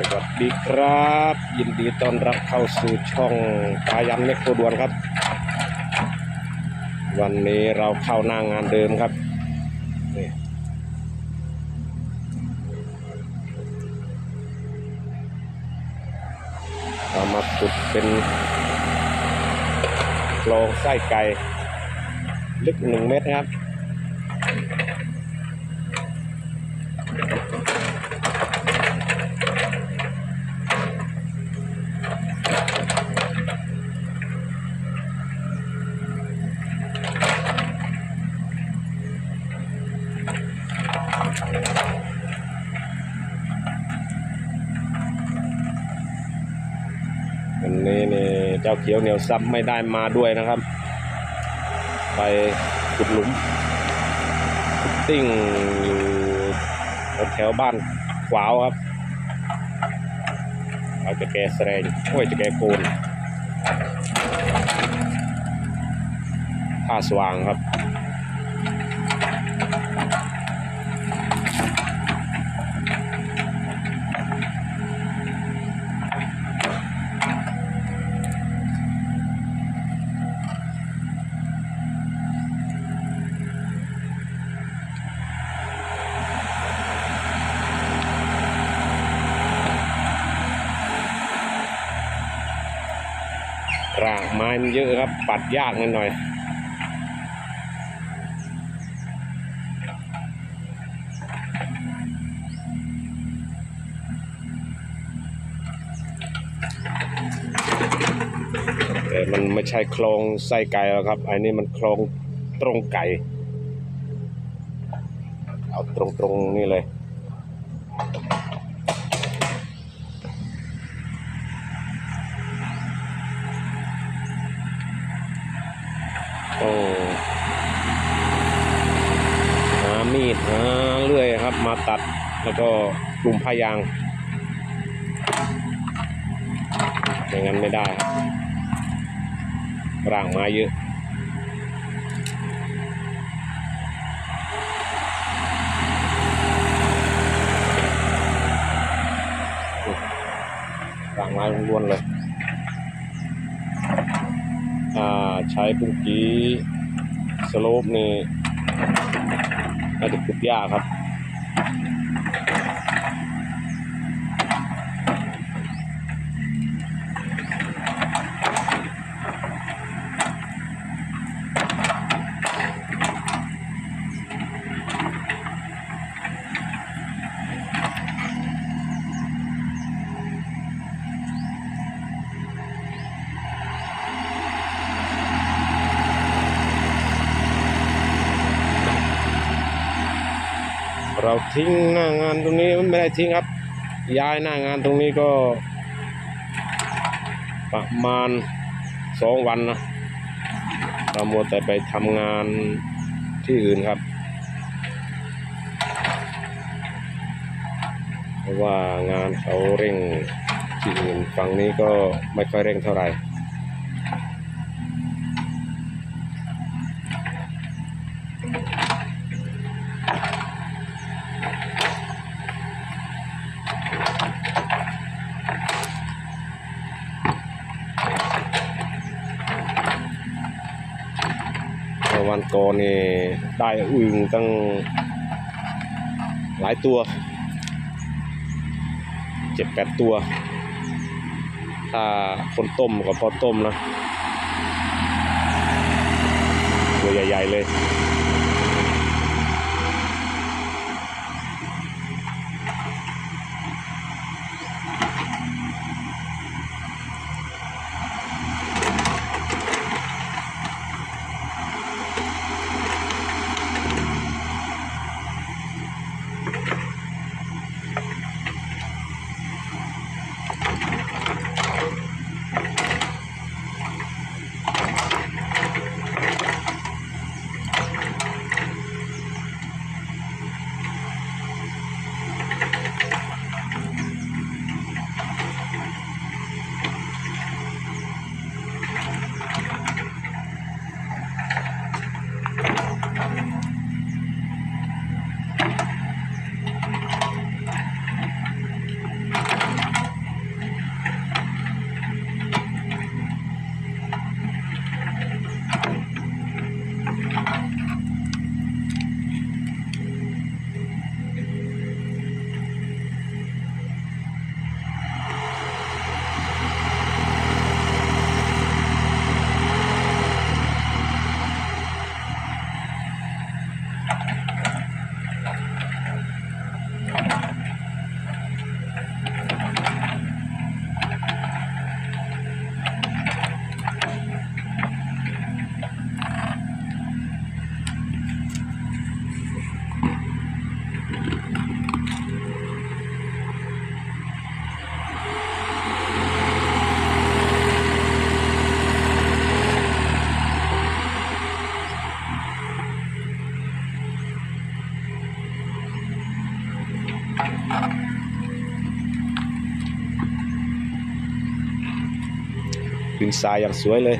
สวัสดีครับ ยินดีต้อนรับเข้าสู่ช่องพายันเมกโคดวนครับ วันนี้เราเข้าหน้างงานเดิมครับนี่เรามาขุดเป็นโครงไส้ไก่ ลึกหนึ่งเมตรครับ วันนี้นี่เจ้าเขียวเหนียวซับไม่ได้มาด้วยนะครับ ไปขุดหลุมติ้งอยู่แถวบ้านขวาวครับเอาจะแกแสดงโอ้ยจะแกโกนท่าสว่างครับ รากไม้มันเยอะครับ ปัดยากนิดหน่อยแต่มันไม่ใช่โครงไส้ไก่หรอกครับ อันนี้มันโครงตรงไก่ เอาตรงๆนี่เลย แล้วก็กลุ่มผ้ายางอย่างนั้นไม่ได้ครับร่างไม้เยอะร่างไม้ล้วนเลยถ้าใช้ปุ้งกี้สโลปนี่น่าจะขุดยากครับ เราทิ้งหน้างานตรงนี้ไม่ได้ทิ้งครับ ย้ายหน้างานตรงนี้ก็ ประมาณสองวันนะเรามัวแต่ไปทำงานที่อื่นครับเพราะว่างานเขาเร่งที่อื่นฝั่งนี้ก็ไม่ค่อยเร่งเท่าไหร่ มื่อวันก่อนนี่ได้อึ่งตั้งหลายตัวเจ็ดแปดตัว ถ้าคนต้มก็พอต้มนะ ตัวใหญ่ ๆ เลย ดินทรายอย่างสวยเลย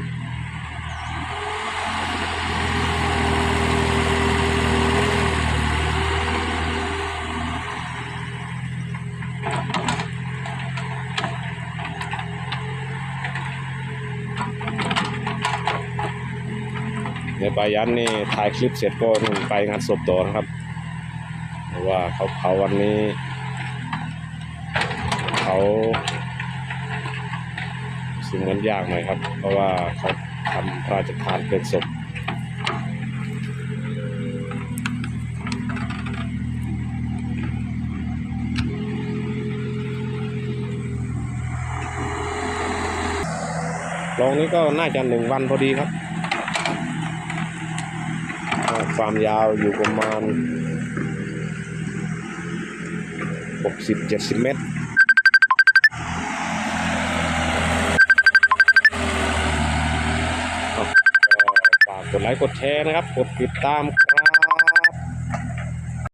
ในปายันนี่ถ่ายคลิปเสร็จก็นู่นไปงานศพต่อนะครับเพราะว่าเขาเผาวันนี้ เขา สิ่งมันยากหน่อยครับ เพราะว่าเขาทำพระราชทานเป็นศพลองนี้ก็น่าจะหนึ่งวันพอดีครับความยาวอยู่ประมาณ 60-70 เมตร ลค์กดแชร์นะครับ กดติดตาม